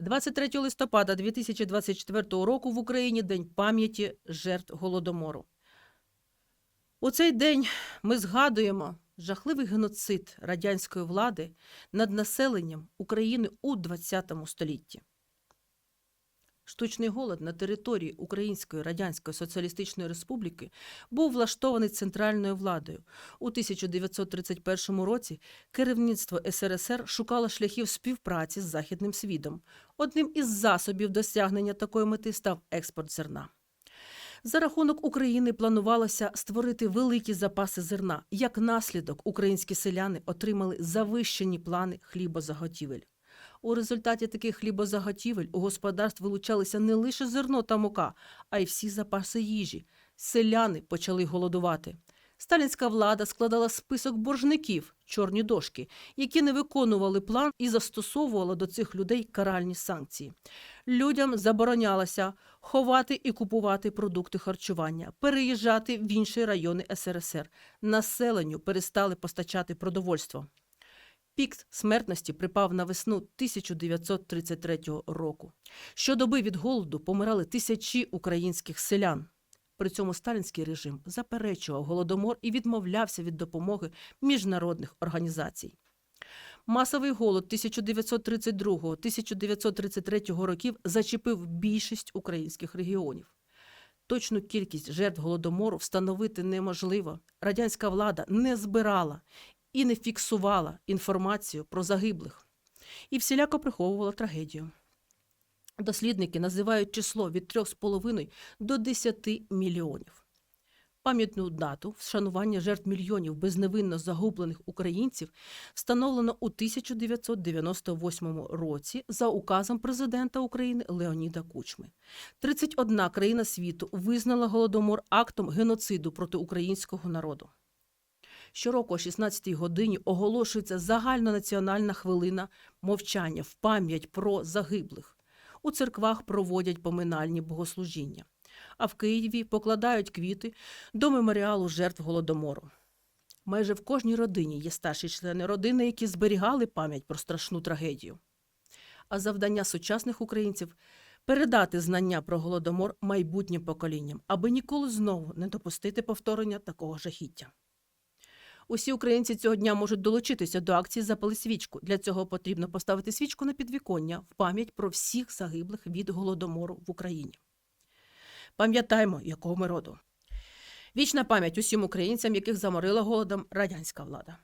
23 листопада 2024 року в Україні День пам'яті жертв Голодомору. У цей день ми згадуємо жахливий геноцид радянської влади над населенням України у ХХ столітті. Штучний голод на території Української Радянської Соціалістичної Республіки був влаштований центральною владою. У 1931 році керівництво СРСР шукало шляхів співпраці з західним світом. Одним із засобів досягнення такої мети став експорт зерна. За рахунок України планувалося створити великі запаси зерна. Як наслідок, українські селяни отримали завищені плани хлібозаготівель. У результаті таких хлібозаготівель у господарств вилучалися не лише зерно та мука, а й всі запаси їжі. Селяни почали голодувати. Сталінська влада складала список боржників, чорні дошки, які не виконували план і застосовувала до цих людей каральні санкції. Людям заборонялося ховати і купувати продукти харчування, переїжджати в інші райони СРСР. Населенню перестали постачати продовольство. Пік смертності припав на весну 1933 року. Щодоби від голоду помирали тисячі українських селян. При цьому сталінський режим заперечував голодомор і відмовлявся від допомоги міжнародних організацій. Масовий голод 1932-1933 років зачепив більшість українських регіонів. Точну кількість жертв голодомору встановити неможливо. Радянська влада не збирала і не фіксувала інформацію про загиблих і всіляко приховувала трагедію. Дослідники називають число від 3,5 до 10 мільйонів. Пам'ятну дату вшанування жертв мільйонів безневинно загублених українців встановлено у 1998 році за указом президента України Леоніда Кучми. 31 країна світу визнала голодомор актом геноциду проти українського народу. Щороку о 16-й годині оголошується загальнонаціональна хвилина мовчання в пам'ять про загиблих. У церквах проводять поминальні богослужіння, а в Києві покладають квіти до меморіалу жертв голодомору. Майже в кожній родині є старші члени родини, які зберігали пам'ять про страшну трагедію. А завдання сучасних українців передати знання про голодомор майбутнім поколінням, аби ніколи знову не допустити повторення такого жахіття. Усі українці цього дня можуть долучитися до акції Запали свічку. Для цього потрібно поставити свічку на підвіконня в пам'ять про всіх загиблих від голодомору в Україні. Пам'ятаймо, якого ми роду. Вічна пам'ять усім українцям, яких заморила голодом радянська влада.